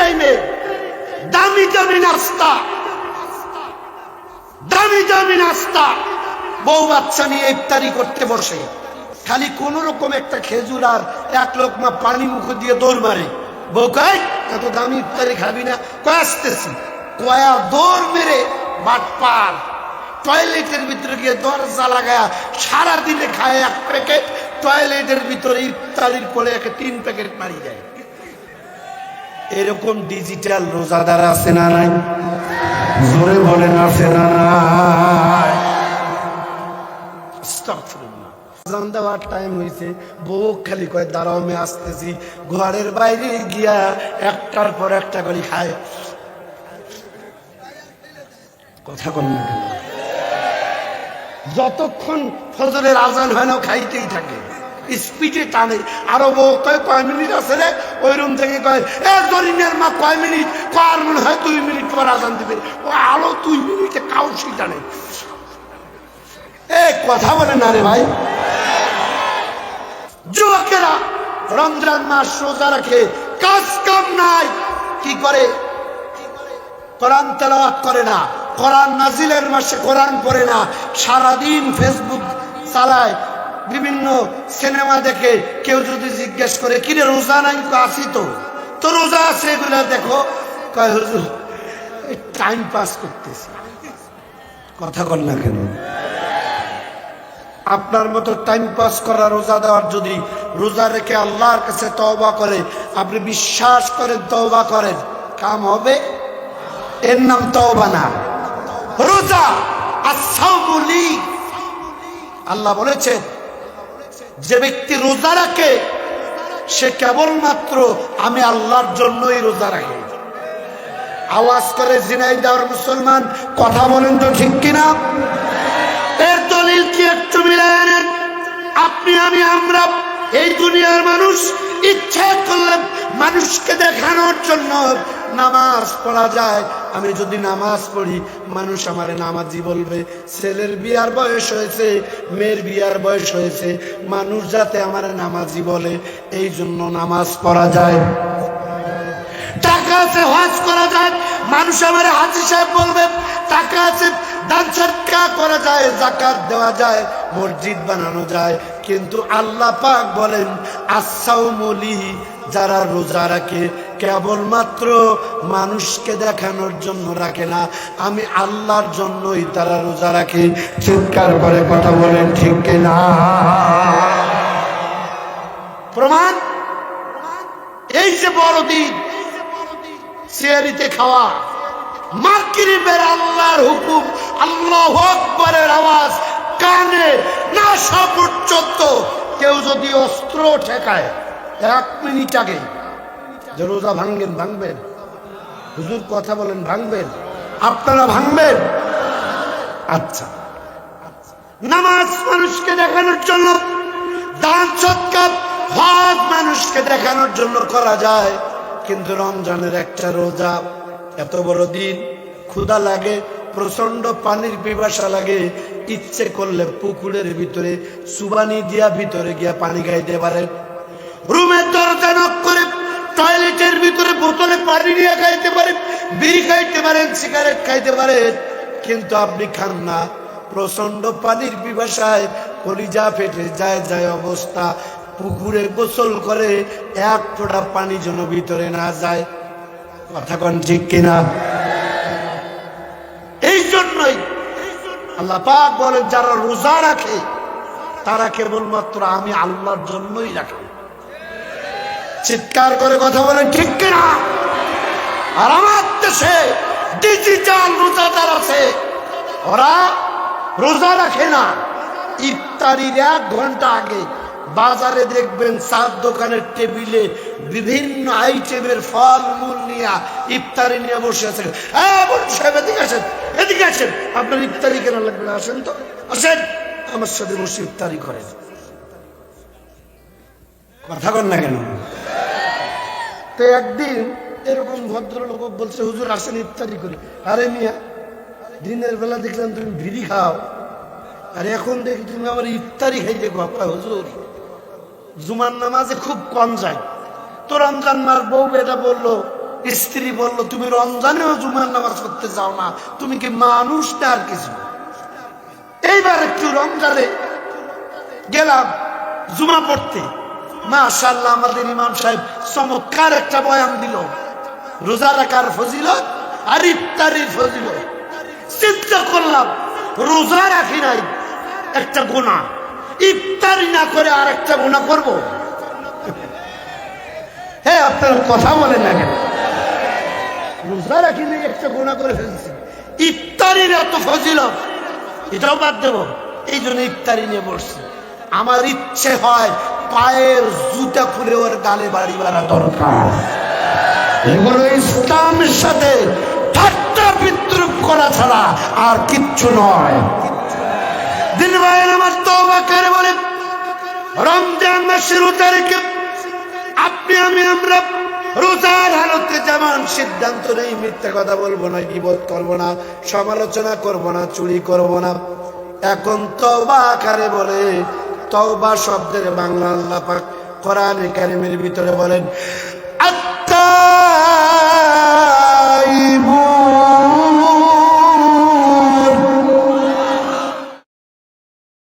টাইমে দামি দামি নাস্তা, দামি দামি নাস্তা। বউ বাচ্চা নিয়ে ইফতারি করতে বসে। খালি কোন রকম একটা খেজুর আর এক লোকমা পানি মুখ দিয়ে দৌড় মারে। বউ কয় এত দামি ইফতারি খাবি না। কয়, আসতেছি। কয়া দৌড় মেরে বাটপার, টয়লেটের ভিতরে গিয়ে দরজা লাগায়া সারা দিনে খায় এক প্যাকেট, টয়লেটের ভিতরে ইফতারির পরে একে তিন প্যাকেট মারি যায় এরকম ডিজিটাল রোজাদার আছে না নাই? জোরে বলেন, আছে না নাই? আসতেছি। ঘরের বাইরে গিয়া একটার পর একটা করে খায় কথা? যতক্ষণ ফজরের আজান হয় না খাইতেই থাকে। স্পিডে টানে। আরও বউ কয় কয় মিনিট আছে রে? ওই রুম থেকে কয়, এ জরিনের মা, কয় মিনিট? কয় মনে হয় দুই মিনিট পর আজান দিবে। ও আরও দুই মিনিটে কাউসি টানে। এ, কথা বলে না রে ভাই। যুবকেরা, রমজান মাস রোজা রাখে, কাজ কাম নাই। কি করে? কোরআন তেলাওয়াত করে না। কোরআন নাজিলের মাসে কোরআন পড়ে না। সারাদিন ফেসবুক চালায়। বিভিন্ন সিনেমা দেখে কেউ যদি জিজ্ঞেস করে কিরে রোজা নাই? আসি তো। তো রোজা আছে এগুলো দেখো। টাইম পাস করতেছি। কথা কর না কেন? আপনার মতো টাইম পাস করা রোজা দেওয়ার যদি রোজা রেখে আল্লাহর কাছে তওবা করে, আপনি বিশ্বাস করেন, তওবা করেন, কাম হবে? এর নাম তওবা না। রোজা আল্লাহ বলেছেন যে ব্যক্তি রোজা রাখে, সে কেবলমাত্র আমি আল্লাহর জন্যই রোজা রাখে। আওয়াজ করে জিনাই দেওয়ার মুসলমান, কথা বলেন তো ঠিক কিনা? এর দলিল কি একটু মিলায় আপনি, আমি, আমরা, এই দুনিয়ার মানুষ ইচ্ছা করলে মানুষকে দেখানোর জন্য নামাজ পড়া যায়। আমি যদি নামাজ পড়ি, মানুষ আমার নামাজি বলবে। ছেলের বিয়ার বয়স হয়েছে, মেয়ের বিয়ার বয়স হয়েছে। মানুষ যাতে আমার নামাজি বলে, এই জন্য নামাজ পড়া যায়। টাকা আছে, হজ করা যায়। মানুষ আমার হাজি সাহেব বলবে, টাকা আছে দান করা যায় জাকাত দেওয়া যায়, মসজিদ বানানো যায়। কিন্তু আল্লাহ পাক বলেন আসাউমলি যারা রোজা রাখে, কেবলমাত্র মানুষকে দেখানোর জন্য রাখে না। আমি আল্লাহর জন্যই তারা রোজা রাখে। চিৎকার করে কথা বলেন, ঠিক না? প্রমাণ? এই যে বড়দিন, সিয়ারিতে খাওয়া। মাগরিবের আল্লাহর হুকুম, আল্লাহ আকবরের আওয়াজ, কানে না পর্যন্ত কেউ যদি অস্ত্র ঠেকায়, এক মিনিট আগে যে রোজা ভাঙবেন ভাঙবেন? হুজুর কথা বলেন, ভাঙবেন? আপনারা ভাঙবেন? আচ্ছা। নামাজ মানুষকে দেখানোর জন্য, দান সৎকার হজ মানুষকে দেখানোর জন্য করা যায়, কিন্তু রমজানের একটা রোজা এত বড় দিন। ক্ষুধা লাগে প্রচণ্ড পানির পিপাসা লাগে। ইচ্ছে করলে পুকুরের ভিতরে, সুবানি দিয়া ভিতরে গিয়া পানি খাইতে পারেন। রুমের দরজা নক করে টয়লেটের ভিতরে বোতলে পানি নিয়ে খাইতে পারেন, বিড়ি খাইতে পারেন সিগারেট খাইতে পারেন। কিন্তু আপনি খান না। প্রচণ্ড পানির পিপাসায় কলিজা ফেটে যায় যায় অবস্থা। পুকুরে গোসল করে এক ফোঁটা পানি যেন ভিতরে না যায়। কথা কন ঠিক কিনা? এই জন্যই আল্লাহ পাক বলেন, যারা রোজা রাখে, তারা কেবলমাত্র আমি আল্লাহর জন্যই রাখে। চিৎকার করে কথা বলেন, ঠিক কিনা? আর আমার দেশে ডিজিটাল রোজাদার আছে, ওরা রোজা রাখে না, ইফতারির এক ঘণ্টা আগে বাজারে দেখবেন চার দোকানের টেবিলে বিভিন্ন আইটেমের ফল মূল নিয়ে ইফতারি নিয়ে বসে আছে হ্যাঁ সাহেব, এদিকে আসেন এদিকে আসেন। আপনার ইফতারি কেন লাগবে না? আসেন তো। আসেন। আমার সাথে বসে ইফতারি করেন। কথা কন না কেন? তো একদিন এরকম ভদ্রলোক বলছে, হুজুর, আসেন ইফতারি করি। আরে মিয়া, দিনের বেলা দেখলাম তুমি বিড়ি খাও। আর এখন দেখি তুমি আমার ইফতারি খাইতে বাপ্পা হুজুর। জুমার নামাজে খুব কম যায়। তো রমজান মার বউ এটা বলল, স্ত্রী বলল, তুমি রমজানেও জুমার নামাজ করতে যাও না, তুমি কি মানুষ না আর কিছু? এইবার একটু রমজানে গেলাম জুমা পড়তে। মাশাল্লাহ আমাদের ইমাম সাহেব চমৎকার একটা বয়ান দিল। রোজা রাখার ফজিলত আর ইফতারির ফজিলত। চিন্তা করলাম, রোজা রাখি নাই, একটা গোনা ইফতারি না করে আর একটা গোনা করব? হ্যাঁ আপনার কথা বলেন না কেন? রোজা রাখি নাই একটা গোনা করে ফেলছি। ইফতারির এত ফজিলত, এটাও বাদ দেব। এই জন্য ইফতারি নিয়ে বসছি। আমার ইচ্ছে হয় পায়ের জুতা খুলে ওর গালে বাড়ি মারা দরকার। এগুলো ইসলামের সাথে ঠাট্টা বিদ্রুপ করা ছাড়া আর কিচ্ছু নয়। দিন ভাইয়ের আমার তবা কার বলে রমজান মাসের তারিখে আপনি আমি আমরা রোজার হালতে যেমন সিদ্ধান্ত নেই, মিথ্যা কথা বলব না বিবোধ করব না, সমালোচনা করব না, চুরি করব না। এখন তবা আকারে বলে তবা শব্দের বাংলা আল্লাহ পাক কোরআন কারিমের ভিতরে বলেন আত্মা